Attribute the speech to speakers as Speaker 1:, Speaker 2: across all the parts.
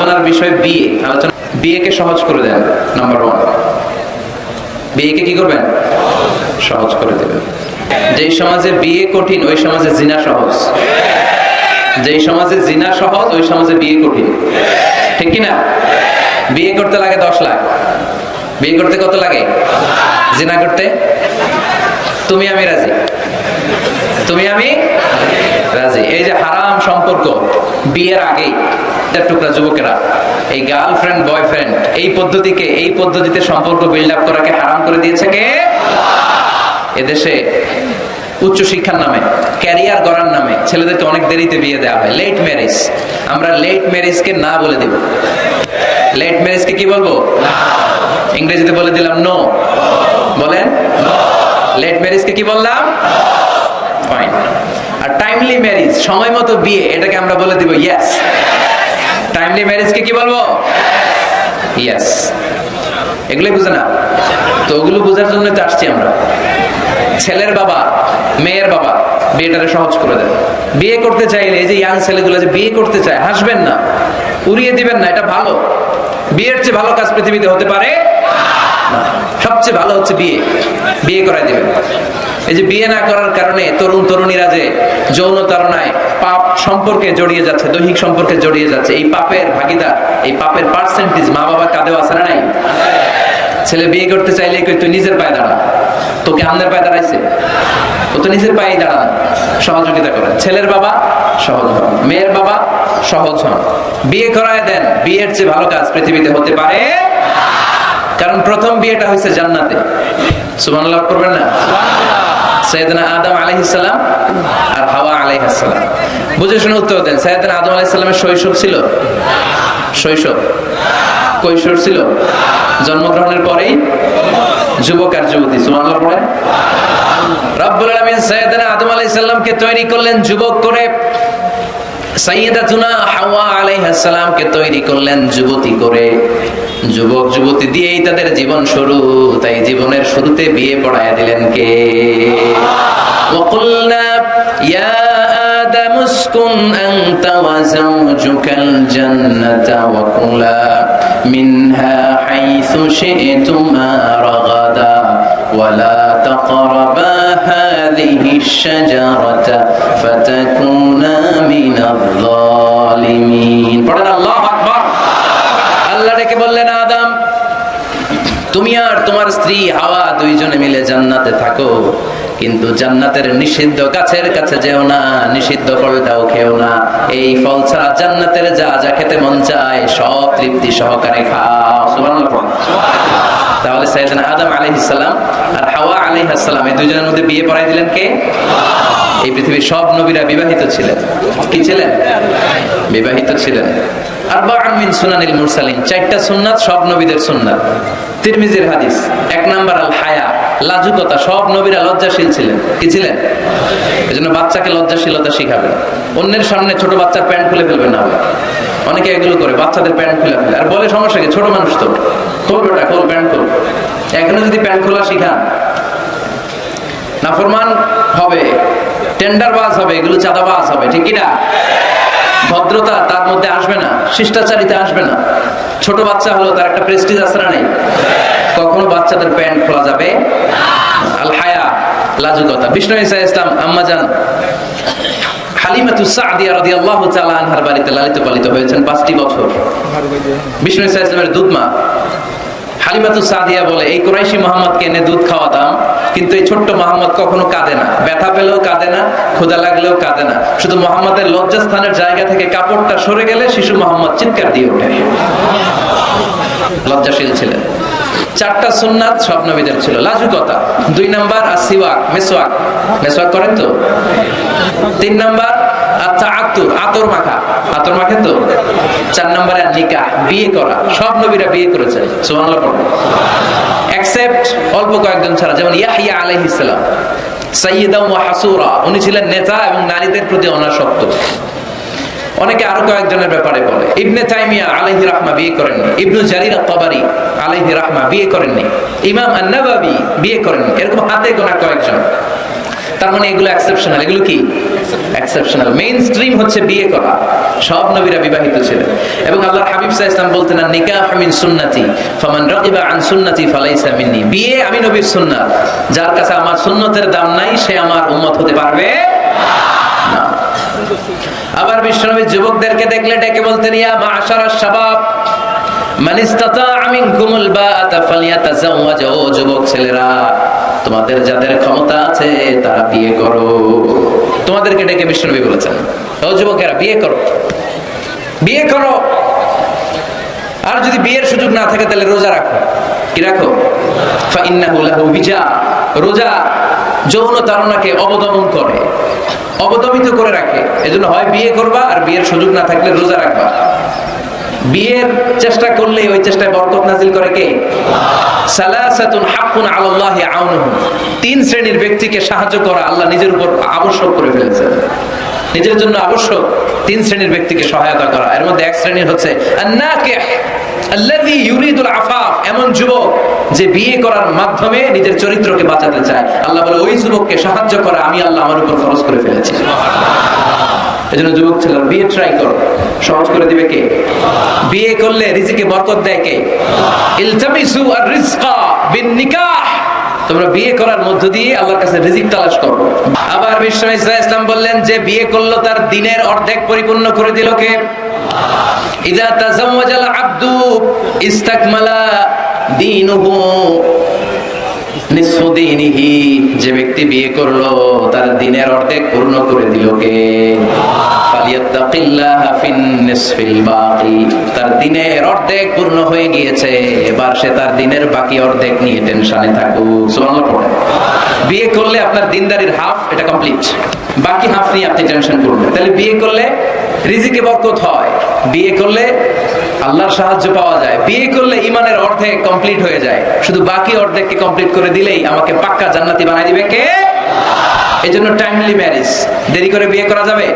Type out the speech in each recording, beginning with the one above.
Speaker 1: আলোচনার বিষয় বিয়ে আলোচনা বিয়েকে সহজ করে দেন নাম্বার ওয়ান বিয়েকে কি করবেন? সহজ করে দেবেন। যেই সমাজে বিয়ে কঠিন, ওই সমাজে জিনা সহজ। যেই সমাজে জিনা সহজ, ওই সমাজে বিয়ে কঠিন। ঠিক কি না? বিয়ে করতে লাগে দশ লাখ। বিয়ে করতে কত লাগে? জিনা করতে তুমি আমি রাজি। তুমি আমি রাজি। এই যে হারাম সম্পর্ক, বিয়ের আগে তার টুকরা যুবকেরা, এই গার্লফ্রেন্ড বয়ফ্রেন্ড এই পদ্ধতিকে, এই পদ্ধতিতে সম্পর্ক বিল্ড আপ করাকে হারাম করে দিয়েছে কে? এদেশে উচ্চ শিক্ষার নামে ক্যারিয়ার গড়ার নামে ছেলেদেরকে অনেক দেরিতে বিয়ে দেওয়া হয়। লেট ম্যারেজ আমরা লেট ম্যারেজকে না বলে দেব। লেট ম্যারেজকে কি বলব? ইংরেজিতে বলে দিলাম নো বলেন? লেট ম্যারেজকে কি বললাম? ফাইন আর টাইমলি ম্যারেজ সময় মতো বিয়ে, এটাকে আমরা বলে দিব ইয়েস টাইমলি ম্যারেজকে কি বলব? ইয়েস এগুলোই বুঝে না। তো ওগুলো বোঝার জন্য তো আসছি আমরা। ছেলের বাবা, মেয়ের বাবা, বিয়েটারে সহজ করে দেন। বিয়ে করতে চাইলে, এই যে ইয়াং ছেলেগুলো যে বিয়ে করতে চায়, হাসবেন না। উড়িয়ে দিবেন না, এটা ভালো। বিয়ের চেয়ে ভালো কাজ পৃথিবীতে হতে পারে না। সবচেয়ে ভালো হচ্ছে বিয়ে। বিয়ে করাই দিবেন। এই যে বিয়ে না করার কারণে তরুণ তরুণীরা যে যৌন তারণায় পাপ সম্পর্কে জড়িয়ে যাচ্ছে, দৈহিক সম্পর্কে জড়িয়ে যাচ্ছে, এই পাপের ভাগিদার, এই পাপের পার্সেন্টেজ মা বাবা কাঁদেও আছে না নাই? ছেলে বিয়ে করতে চাইলে তুই নিজের পায়ে দাঁড়া। তোকে আমনের পায়ে দাঁড়াইছে। ও তো নিজের পায়ে দাঁড়ান সহযোগিতা করেন ছেলের বাবা সহজ হন। মেয়ের বাবা সহজ হন। বিয়ে করায় দেন। বিয়ের চেয়ে ভালো কাজ পৃথিবীতে হতে পারে কারণ প্রথম বিয়েটা হয়েছে জান্নাতে। সুবহানাল্লাহ করবেন না? সৈয়দনা আদম আলাইহিস সালাম আর হাওয়া বুঝে শুনে উত্তর আদম শৈশব ছিল? শৈশব? কৈশোর ছিল? জন্মগ্রহণের পরেই? যুবক সৈয়দনা আদম তৈরি করলেন যুবক করে সাইয়েদাতুনা হাওয়া আলাইহিস সালামকে তৈরি করলেন যুবতী করে যুবক যুবতী দিয়েই তাদের জীবন শুরু তাই জীবনের শুরুতে বিয়ে পড়ায় দিলেন কে وقلنا يا آدم اسكن أنت وزوجك الجنة وكلا منها حيث شئتما رغدا ولا تقربا هذه الشجرة فتكونا من الظالمين পড়েন আল্লাহ আকবার আল্লাহ ডেকে বললেন আদম তুমি আর তোমার স্ত্রী হাওয়া দুইজনে মিলে জান্নাতে থাকো কিন্তু জান্নাতের নিষিদ্ধ গাছের কাছে যেও না নিষিদ্ধ ফলটাও খেও না এই ফল ছাড়া জান্নাতের যা যা খেতে মন চায় সব তৃপ্তি সহকারে খাও সুবহানাল্লাহ পড়ুন। তাহলে সাইয়েদনা আদম আলাইহিস সালাম আর হাওয়া আলাইহিস সালাম, এই দুইজনের মধ্যে বিয়ে পড়াই দিলেন কে? এই পৃথিবীর সব নবীরা বিবাহিত ছিলেন। কি ছিলেন? বিবাহিত ছিলেন। অন্যের সামনে ছোট বাচ্চার প্যান্ট খুলে ফেলবেন না। অনেকে এগুলো করে, বাচ্চাদের প্যান্ট খুলে ফেলে। আর বলে সমস্যা কি? ছোট মানুষ তো। প্যান্ট শিখান হবে টেন্ডার হবে, এগুলো হবে ভদ্রতা তার মধ্যে আসবে না, শিষ্টাচারিতা আসবে না। ছোট বাচ্চা হলো তার একটা প্রেস্টিজ না নেই। কখনো বাচ্চাদের প্যান্ট খোলা যাবে আল হায়া, লাজুকতা। বিষ্ণু ইসা ইসলাম আম্মাজান হালিমাতু সাদিয়া রাদিয়াল্লাহু তাআলা আনহার বাড়িতে লালিত পালিত হয়েছেন পাঁচটি বছর। বিষ্ণু ইসা ইসলামের দুধ মা হালিমাতু সাদিয়া বলে, এই কুরাইশি মোহাম্মদকে এনে দুধ খাওয়াতাম কিন্তু এই ছোট্ট মোহাম্মদ কখনো কাঁদে না। ব্যথা পেলেও কাঁদে না, ক্ষুধা লাগলেও কাঁদে না। শুধু মোহাম্মদের লজ্জাস্থানের জায়গা থেকে কাপড়টা সরে গেলে শিশু মোহাম্মদ চিৎকার দিয়ে ওঠে। লজ্জাশীল ছিলেন। চারটা সুন্নাত সব নবীদের ছিল। লাজুকতা। দুই নাম্বার আর সিওয়াক মেসোয়াক। মেসোয়াক করেন তো? তিন নাম্বার আচ্ছা আতুর আতর মাখা। আতর মাখেন তো? চার নাম্বারে নিকাহ বিয়ে করা। সব নবীরা বিয়ে করেছেন, সুবহানাল্লাহ এক্সেপ্ট অল্প কয়েকজন ছাড়া, যেমন ইয়াহিয়া আলাইহিস সালাম, সাইয়্যিদা ওয়া হাসুরা। উনি ছিলেন নেতা এবং নারীদের প্রতি অনাসক্ত। অনেকে আরও কয়েকজনের ব্যাপারে বলে, ইবনে তাইমিয়া আলাইহি রাহমা বিয়ে করেননি, ইবনু জারির তাবারি আলাইহি রাহমা বিয়ে করেননি, ইমাম আন-নাবাবি বিয়ে করেননি, এরকম হাতে গোনা কয়েকজন। তার মানে এগুলো এক্সেপশনাল এগুলো কি? এক্সেপশনাল মেইন স্ট্রিম হচ্ছে বিয়ে করা। সব নবীরা বিবাহিত ছিলেন। এবং আল্লাহ হাবিব সাহা ইসলাম বলতেন না নিকাহ মিন সুন্নতি, ফামান রাগিবা আন সুন্নতি ফালাইসা মিন্নি। বিয়ে আমি নবীর সুন্নাত। যার কাছে আমার সুন্নতের দাম নাই, সে আমার উম্মত হতে পারবে না। আবার বিশ্বনবী যুবকদেরকে দেখলে ডেকে বলতেন, ইয়া মাশারা শাবাব, মান ইসতাতাআ মিনকুমুল বাআতা, ফালিয়াতাজাওয়াজ। ও যুবক ছেলেরা তোমাদের যাদের ক্ষমতা আছে, তারা বিয়ে করো। তোমাদেরকে ডেকে বিশ্বনবী বলেছেন। যুবকেরা, বিয়ে করো। বিয়ে করো। আর যদি বিয়ের সুযোগ না থাকে, তাহলে রোজা রাখো। কি রাখো? রোজা যৌন তারণাকে অবদমন করে। অবদমিত করে রাখে। এজন্য হয় বিয়ে করবা, আর বিয়ের সুযোগ না থাকলে রোজা রাখবা। বিয়ের চেষ্টা করলে ওই চেষ্টায় বরকত নাজিল করে কে? তিন শ্রেণির ব্যক্তিকে সাহায্য করা আল্লাহ নিজের উপর আবশ্যক করে নিজের জন্য আবশ্যক তিন শ্রেণির ব্যক্তিকে সহায়তা করা। এর মধ্যে এক শ্রেণির হচ্ছে এমন যুবক যে বিয়ে করার মাধ্যমে নিজের চরিত্রকে বাঁচাতে চায়। আল্লাহ বলে, ওই যুবককে সাহায্য করা, আমি আল্লাহ আমার উপর খরচ করে ফেলেছি। এজন্য যুবক ছেলেরা, বিয়ে ট্রাই করো। সহজ করে দিবে কে? বিয়ে করলে রিজিকে বরকত দেয় কে? ইলতামিসু আর রিজকা বিন নিকাহ তোমরা বিয়ে করার মধ্য দিয়ে আল্লাহর কাছে রিজিক তালাশ করো। আবার বিশ্ব ইসলাম বললেন যে, বিয়ে করল তার দিনের অর্ধেক পরিপূর্ণ করে দিল কে? ইদা তাজাওয়াজাল আব্দু ইস্তাকমালা দীনুহু। যে ব্যক্তি বিয়ে করল, তার দিনের অর্ধেক পূর্ণ করে দিল কে? তার দিনের অর্ধেক পূর্ণ হয়ে গিয়েছে, এবার সে তার দিনের বাকি অর্ধেক নিয়ে টেনশনে থাকুক। বিয়ে করলে আপনার দিনদারির হাফ, এটা কমপ্লিট। বাকি হাফ নিয়ে আপনি টেনশন করবেন তাহলে বিয়ে করলে রিজিকে বরকত হয়। বিয়ে করলে আল্লাহর সাহায্য পাওয়া যায়। বিয়ে করলে ইমানের অর্ধেক কমপ্লিট হয়ে যায়। শুধু বাকি অর্ধেককে কমপ্লিট করে দিলেই আমাকে পাক্কা জান্নাতি বানাই দিবে কে? এই জন্য টাইমলি ম্যারেজ দেরি করে বিয়ে করা যাবে?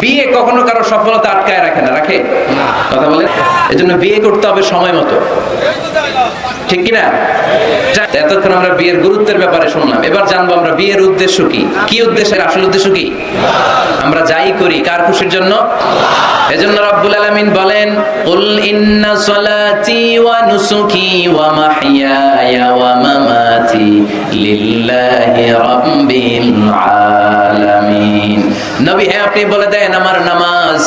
Speaker 1: বিয়ে কখনো কারও সফলতা আটকায় রাখে না। রাখে? কথা বলে এজন্য বিয়ে করতে হবে সময় মতো। ঠিক কিনা? এতক্ষণ আমরা বিয়ের গুরুত্বের ব্যাপারে শুনলাম। এবার জানব আমরা বিয়ের উদ্দেশ্য কি? কি উদ্দেশ্যের আসল উদ্দেশ্য কি? আমরা যাই করি কার খুশির জন্য? এজন্য রব্বুল আলামিন বলেন, কুল ইন্না সলাতি ওয়া নুসুকি ওয়া ওয়া মামাতি লিল্লাহি রাব্বিল আলামিন। নবী হ্যাঁ আপনি বলে দেন, আমার নামাজ,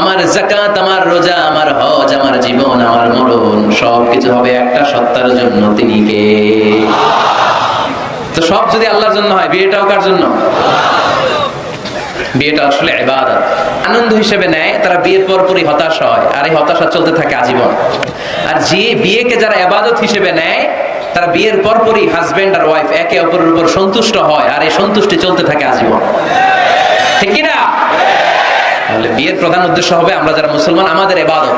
Speaker 1: আমার জাকাত আমার রোজা, আমার হজ, আমার জীবন, আমার মরণ সব কিছু হবে একটা সত্তার জন্য তিনি কে? তো সব যদি আল্লাহর জন্য হয়, বিয়েটাও কার জন্য? বিয়েটা আসলে ইবাদত। আনন্দ হিসেবে নেয়, তারা বিয়ের পরপরই হতাশ হয়, আর এই হতাশা চলতে থাকে আজীবন। আর যে বিয়েকে যারা এবাদত হিসেবে নেয়, তারা বিয়ের পরপরই হাজবেন্ড আর ওয়াইফ একে অপরের উপর সন্তুষ্ট হয়, আর এই সন্তুষ্টি চলতে থাকে আজীবন। ঠিক কি না তাহলে বিয়ের প্রধান উদ্দেশ্য হবে আমরা যারা মুসলমান, আমাদের এবাদত।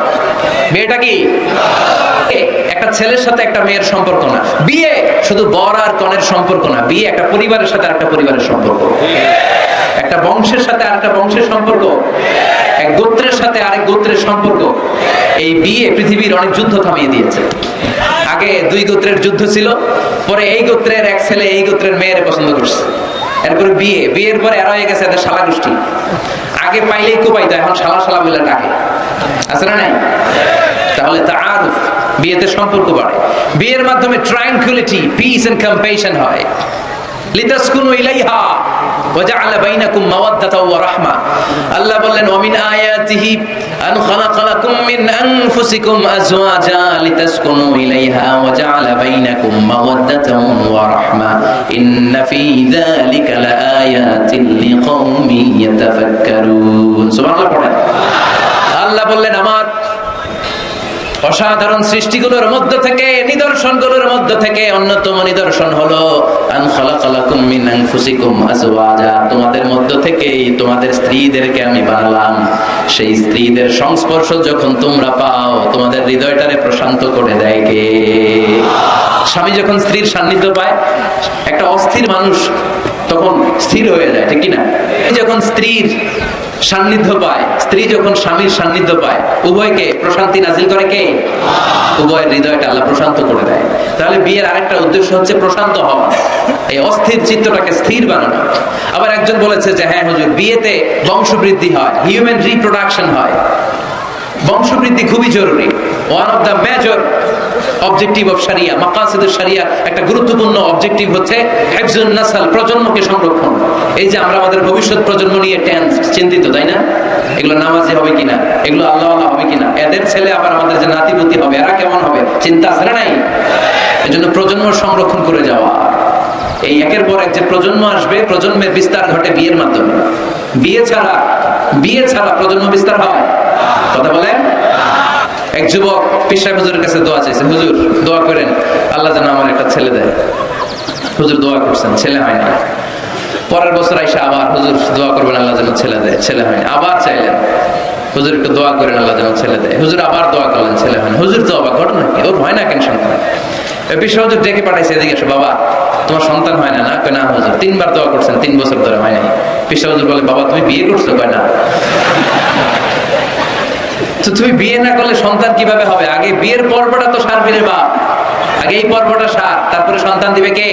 Speaker 1: বিয়েটা কি? একটা ছেলের সাথে একটা মেয়ের সম্পর্ক না। বিয়ে শুধু বর আর কনের সম্পর্ক না। বিয়ে একটা পরিবারের সাথে একটা পরিবারের সম্পর্ক। একটা বংশের সাথে বংশের সম্পর্ক। এক গোত্রের সাথে আরেক গোত্রের সম্পর্ক। এই বিয়ে পৃথিবীর অনেক যুদ্ধ থামিয়ে দিয়েছে। আগে দুই গোত্রের যুদ্ধ ছিল, পরে এই গোত্রের এক ছেলে এই গোত্রের মেয়ের পছন্দ করছে। এরপরে বিয়ে। বিয়ের পরে এরা হয়ে গেছে এদের শালা গোষ্ঠী। আগে পাইলেই কোপাইতো এখন শালা শালা মিলে ডাকে। আছে না নাই? তাহলে তা আর বিয়েতে সম্পর্ক বাড়ে। বিয়ের মাধ্যমে ট্রাঙ্কুলিটি পিস এন্ড কম্পেশন হয়। লিতাসকুনু ইলাইহা বাইনাকুম মাওয়াদ্দাতা ওয়া রাহমা। আল্লাহ বললেন মিন আয়াতিহি আন খালাকা লাকুম মিন আনফুসিকুম আজওয়াজা লিতাসকুনু ইলাইহা ওয়াজআলা বাইনাকুম মাওয়াদ্দাতা ওয়া রাহমা। ইন্না ফি যালিকা লাআয়াতিন লিকাউমিন ইয়াতাফাক্কারুন। সুবহানাল্লাহ, পড়েন। আল্লাহ বললেন, আমার অসাধারণ সৃষ্টিগুলোর মধ্য থেকে, নিদর্শনগুলোর মধ্য থেকে অন্যতম নিদর্শন হলো তোমাদের মধ্য থেকেই তোমাদের স্ত্রীদেরকে আমি বানালাম। সেই স্ত্রীদের সংস্পর্শ যখন তোমরা পাও, তোমাদের হৃদয়টারে প্রশান্ত করে দেয় কে? স্বামী যখন স্ত্রীর সান্নিধ্য পায়, একটা অস্থির মানুষ তখন স্থির হয়ে যায়, ঠিক কি না যখন স্ত্রীর সান্নিধ্য পায়। স্ত্রী যখন স্বামীর সান্নিধ্য পায়, উভয়কে প্রশান্তি নাজিল করে কে? উভয়ের হৃদয়টা আল্লাহ প্রশান্ত করে দেয়। তাহলে বিয়ের আরেকটা উদ্দেশ্য হচ্ছে প্রশান্ত হওয়া। এই অস্থির চিত্তটাকে স্থির বানানো। আবার একজন বলেছে যে হ্যাঁ হুজুর, বিয়েতে বংশবৃদ্ধি হয় হিউম্যান রিপ্রোডাকশন হয়। বংশবৃদ্ধি খুবই জরুরি। One of the major objective of sharia মাকাসিদুল শারিয়া একটা গুরুত্বপূর্ণ অবজেক্টিভ হচ্ছে হেফজুন নাসাল, প্রজন্মকে সংরক্ষণ। এই যে আমরা আমাদের ভবিষ্যৎ প্রজন্ম নিয়ে টেন্স চিন্তিত, তাই না? এগুলো নামাজি হবে কিনা? এগুলো আল্লাহ আল্লাহ হবে কিনা? এদের ছেলে আবার আমাদের যে নাতিপুতি হবে, এরা কেমন হবে? চিন্তা আছে না নাই? এজন্য প্রজন্ম সংরক্ষণ করে যাওয়া। এই একের পর এক যে প্রজন্ম আসবে, প্রজন্মের বিস্তার ঘটে বিয়ের মাধ্যমে। বিয়ে ছাড়া বিয়ে ছাড়া প্রজন্ম বিস্তার হয়? কথা বলেন? এক যুবক পিসাই হুজুরের কাছে দোয়া চাইছে, হুজুর, দোয়া করেন, আল্লাহ যেন আমার একটা ছেলে দেয়। হুজুর দোয়া করছেন, ছেলে হয় না। পরের বছর আইসা আবার, হুজুর, দোয়া করবেন, আল্লাহ যেন ছেলে দেয়। ছেলে হয় আবার চাইলেন। হুজুর একটু দোয়া করেন, আল্লাহ যেন ছেলে দেয়। হুজুর আবার দোয়া করলেন, ছেলে হয় হুজুর তো অবাক, ঘটনা কি? ওর হয় না কেন সন্তান পিসা হুজুর ডেকে পাঠাইছে, এদিকে এসো, বাবা, তোমার সন্তান হয় না না? কয়, না হুজুর, তিনবার দোয়া করছেন, তিন বছর ধরে হয় নাই। পিসা হুজুর বলে, বাবা, তুমি বিয়ে করছ? কয়, না। তো তুমি বিয়ে না করলে সন্তান কীভাবে হবে? আগে বিয়ের পর্বটা তো সার রে বা আগে এই পর্বটা সার, তারপরে সন্তান দিবে কে?